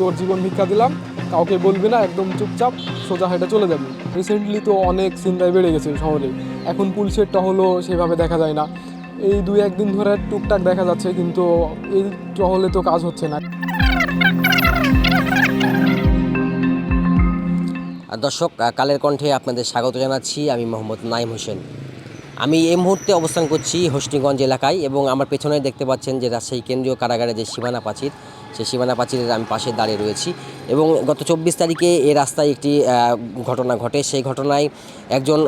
তোর জীবন ভিক্ষা দিলাম, কাউকে বলবি না, একদম চুপচাপ সোজা হেঁটে চলে যাবি। রিসেন্টলি তো অনেক চিন্তায় বেড়ে গেছে শহরে। এখন পুলিশের টহলও সেভাবে দেখা যায় না। এই দুই একদিন ধরে টুকটাক দেখা যাচ্ছে, কিন্তু এই টহলে তো কাজ হচ্ছে না। দর্শক কালের কণ্ঠে আপনাদের স্বাগত জানাচ্ছি। আমি মোহাম্মদ নাইম হোসেন। আমি এই মুহূর্তে অবস্থান করছি হোসনিগঞ্জ এলাকায় এবং আমার পেছনে দেখতে পাচ্ছেন যে রাজশাহী কেন্দ্রীয় কারাগারে যে সীমানা প্রাচীর সেই সীমানা প্রাচীরের আমি পাশে দাঁড়িয়ে রয়েছি এবং গত চব্বিশ তারিখে এ রাস্তায় একটি ঘটনা ঘটে। সেই ঘটনায় একজন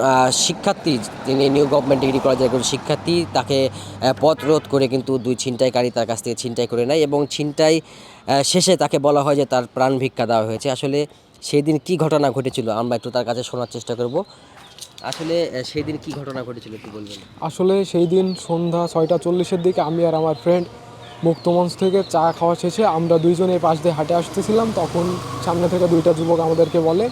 শিক্ষার্থী তিনি নিউ গভর্নমেন্ট ডিগ্রি কলেজের একজন শিক্ষার্থী, তাকে পথ রোধ করে কিন্তু দুই ছিনতাইকারী তার কাছ থেকে ছিনতাই করে নেয় এবং ছিনতাই শেষে তাকে বলা হয় যে তার প্রাণ ভিক্ষা দেওয়া হয়েছে। আসলে সেই দিন কী ঘটনা ঘটেছিল আমরা একটু তার কাছে শোনার চেষ্টা করব। আসলে সেই দিন কী ঘটনা ঘটেছিল একটু বলবেন? আসলে সেই দিন সন্ধ্যা ছয়টা চল্লিশের দিকে আমি আর আমার ফ্রেন্ড মুক্তমঞ্চ থেকে চা খাওয়া শেষে আমরা দুইজনে পাশ দিয়ে হাঁটে আসতেছিলাম, তখন সামনে থেকে দুইটা যুবক আমাদেরকে বলে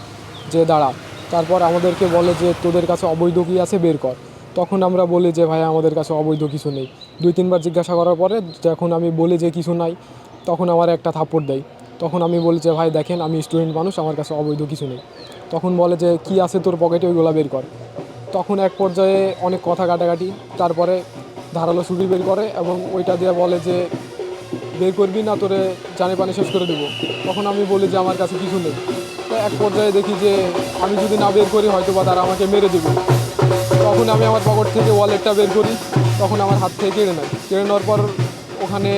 যে, দাঁড়া। তারপর আমাদেরকে বলে যে, তোদের কাছে অবৈধ কী আছে? বের কর। তখন আমরা বলি যে ভাই আমাদের কাছে অবৈধ কিছু নেই। দুই, তিনবার জিজ্ঞাসা করার পরে যখন আমি বলি যে, কিছু নাই, তখন আমার একটা থাপ্পড় দেয়। তখন আমি বলি যে, ভাই, দেখেন, আমি স্টুডেন্ট মানুষ, আমার কাছে অবৈধ কিছু নেই। তখন বলে যে, কি আছে তোর পকেটে ওইগুলো বের কর। তখন এক পর্যায়ে অনেক কথা কাটাকাটি, তারপরে ধারালো ছুরি বের করে এবং ওইটা দিয়ে বলে যে, বের করবি না, তোরে জানে পানি শেষ করে দেবো। তখন আমি বলি যে, আমার কাছে কিছু নেই। তো এক পর্যায়ে দেখি যে, আমি যদি না বের করি হয়তো বা তারা আমাকে মেরে দেবে। তখন আমি আমার পকেট থেকে ওয়ালেটটা বের করি। তখন আমার হাত থেকে কেড়ে নেয়। কেড়ে নেওয়ার পর ওখানে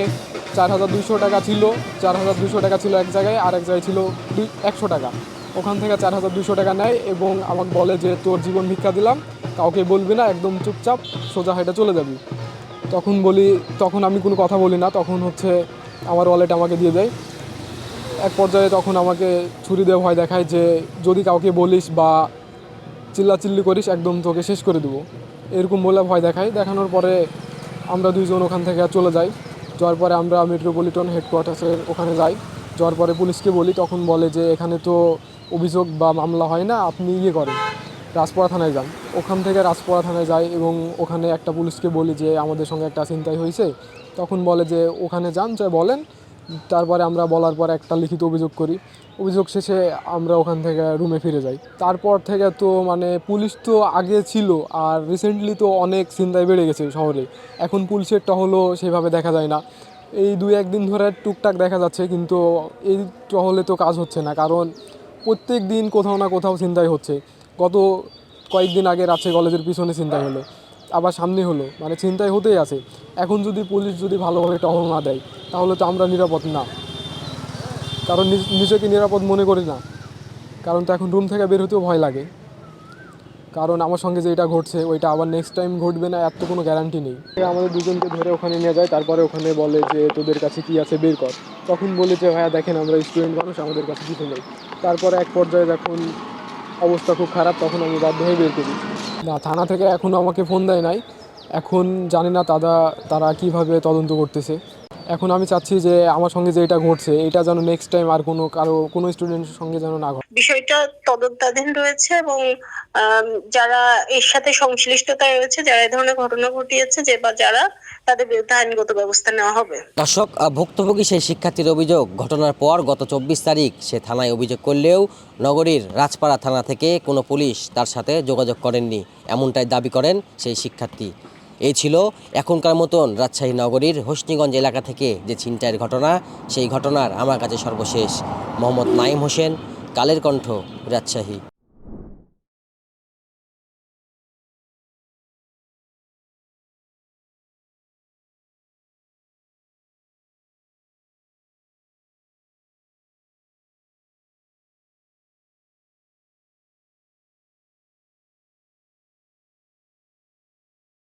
চার হাজার দুশো টাকা ছিল। চার হাজার দুশো টাকা ছিল এক জায়গায় আর এক জায়গায় ছিল দুই একশো টাকা। ওখান থেকে চার হাজার দুশো টাকা নেয় এবং আমাকে বলে যে, তোর জীবন ভিক্ষা দিলাম, কাউকে বলবি না, একদম চুপচাপ সোজা হেঁটে চলে যাবি। তখন বলি, তখন আমি কোনো কথা বলি না, তখন হচ্ছে আমার ওয়ালেট আমাকে দিয়ে দেয়। এক পর্যায়ে তখন আমাকে ছুরি দিয়ে ভয় দেখায় যে যদি কাউকে বলিস বা চিল্লাচিল্লি করিস, একদম তোকে শেষ করে দেবো। এরকম বলে ভয় দেখায়। দেখানোর পরে আমরা দুইজন ওখান থেকে চলে যাই। যাওয়ার পরে আমরা মেট্রোপলিটন হেডকোয়ার্টার্সের ওখানে যাই। যাওয়ার পরে পুলিশকে বলি, তখন বলে যে এখানে তো অভিযোগ বা মামলা হয় না, আপনি ইয়ে করেন। রাজপড়া থানায় যান ওখান থেকে রাজপড়া থানায় যাই এবং ওখানে একটা পুলিশকে বলি যে আমাদের সঙ্গে একটা চিন্তাই হয়েছে। তখন বলে যে ওখানে যান যা বলেন। তারপরে আমরা বলার পর একটা লিখিত অভিযোগ করি। অভিযোগ শেষে আমরা ওখান থেকে রুমে ফিরে যাই। তারপর থেকে তো মানে পুলিশ তো আগে ছিল আর রিসেন্টলি তো অনেক চিন্তায় বেড়ে গেছে শহরে। এখন পুলিশের টহলও সেভাবে দেখা যায় না। এই দুই একদিন ধরে টুকটাক দেখা যাচ্ছে কিন্তু এই টহলে তো কাজ হচ্ছে না। কারণ প্রত্যেক দিন কোথাও না কোথাও চিন্তাই হচ্ছে। গত কয়েকদিন আগে রাজশাহী কলেজের পিছনে চিন্তাই হলো, আবার সামনে হলো মানে চিন্তায় হতেই আছে। এখন যদি পুলিশ যদি ভালোভাবে টহল না দেয়, তাহলে তো আমরা নিরাপদ না। কারণ নিজ- নিজেকে নিরাপদ মনে করি না। কারণ তো এখন রুম থেকে বের হতেও ভয় লাগে। কারণ আমার সঙ্গে যে এটা ঘটছে, ওইটা আবার নেক্সট টাইম ঘটবে না এত কোনো গ্যারান্টি নেই। আমাদের দুজনকে ধরে ওখানে নিয়ে যায়, তারপরে ওখানে বলে যে, তোদের কাছে কি আছে বের কর। তখন বলে যে, ভাইয়া, দেখেন, আমরা স্টুডেন্ট মানুষ, আমাদের কাছে কিছু নেই। তারপরে এক পর্যায়ে যখন অবস্থা খুব খারাপ, তখন আমি বাধ্য হয়ে বের করি। না, থানা থেকে এখনও আমাকে ফোন দেয় নাই। এখন জানি না তারা তারা কীভাবে তদন্ত করতেছে। এখন আমি চাচ্ছি যে আমার সঙ্গে যে এটা ঘটছে এটা যেন নেক্সট টাইম আর কোনো কারও কোনো স্টুডেন্টের সঙ্গে যেন না ঘটে। বিষয়টা তদন্তাধীন রয়েছে এবং যারা এর সাথে সংশ্লিষ্টতা রয়েছে যারা এই ধরনের ঘটনা ঘটিয়েছে যে বা যারা তাদের বিরুদ্ধে আইনগত ব্যবস্থা নেওয়া হবে। দর্শক ভুক্তভোগী সেই শিক্ষার্থীর অভিযোগ ঘটনার পর গত চব্বিশ তারিখ সে থানায় অভিযোগ করলেও নগরীর রাজপাড়া থানা থেকে কোনো পুলিশ তার সাথে যোগাযোগ করেননি এমনটাই দাবি করেন সেই শিক্ষার্থী। এই ছিল এখনকার মতন রাজশাহী নগরীর হোসনিগঞ্জ এলাকা থেকে যে ছিনতাইয়ের ঘটনা, সেই ঘটনার আমার কাছে সর্বশেষ মোহাম্মদ নাইম হোসেন, কালের কণ্ঠ, রাজশাহী।